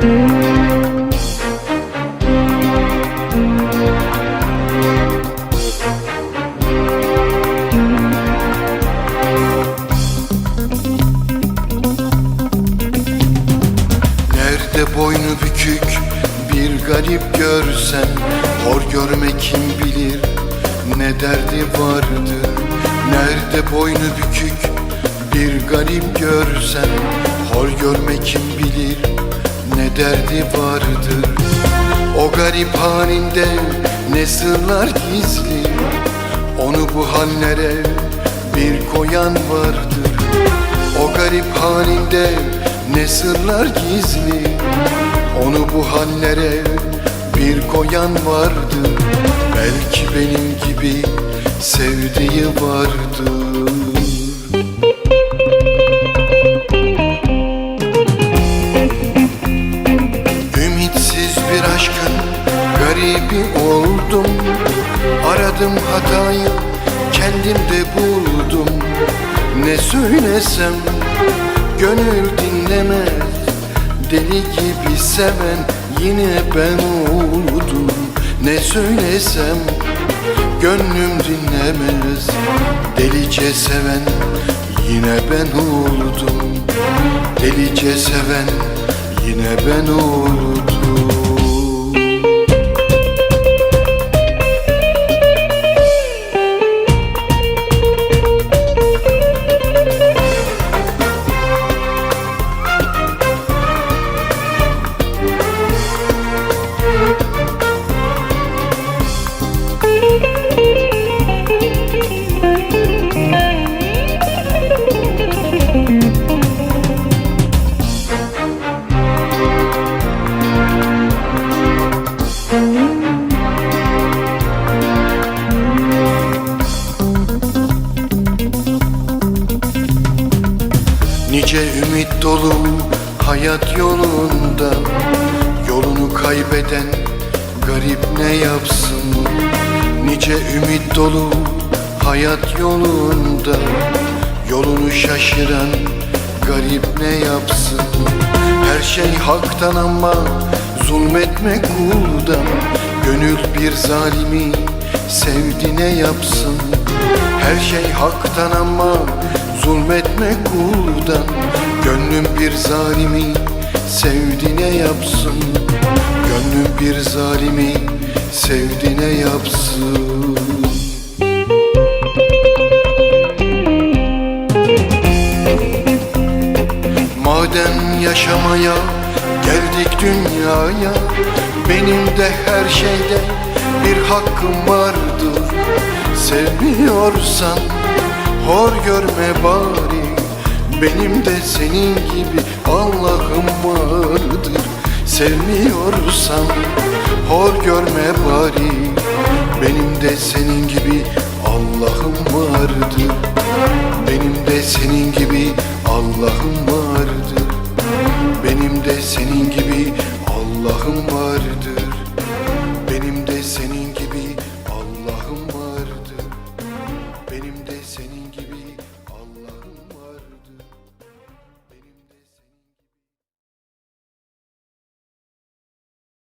Nerede boynu bükük bir garip görsen Hor görme kim bilir ne derdi vardır Nerede boynu bükük bir garip görsen Hor görme kim bilir derdi vardır O garip halinde ne sırlar gizli? Onu bu hallere bir koyan vardır O garip halinde ne sırlar gizli? Onu bu hallere bir koyan vardır Belki benim gibi sevdiği vardır hatayı kendimde buldum. Ne söylesem gönül dinlemez Deli gibi seven yine ben oldum. Ne söylesem gönlüm dinlemez Delice seven yine ben oldum. Delice seven yine ben oldum Nice ümit dolu hayat yolunda. Yolunu kaybeden garip ne yapsın? Nice ümit dolu hayat yolunda. Yolunu şaşıran garip ne yapsın? Her şey haktan ama zulmetme kuldan Gönül bir zalimi sevdi ne yapsın? Her şey haktan ama zulmetme kuldan Gönlüm bir zalimi sevdi ne yapsın. Gönlüm bir zalimi sevdi ne yapsın. Madem yaşamaya geldik dünyaya Benim de her şeyde bir hakkım vardır. Sevmiyorsan hor görme bari Benim de senin gibi Allah'ım vardır. Sevmiyorsan hor görme bari Benim de senin gibi Allah'ım vardır. Benim de senin gibi Allah'ım vardır. Benim de senin gibi Allah'ım vardır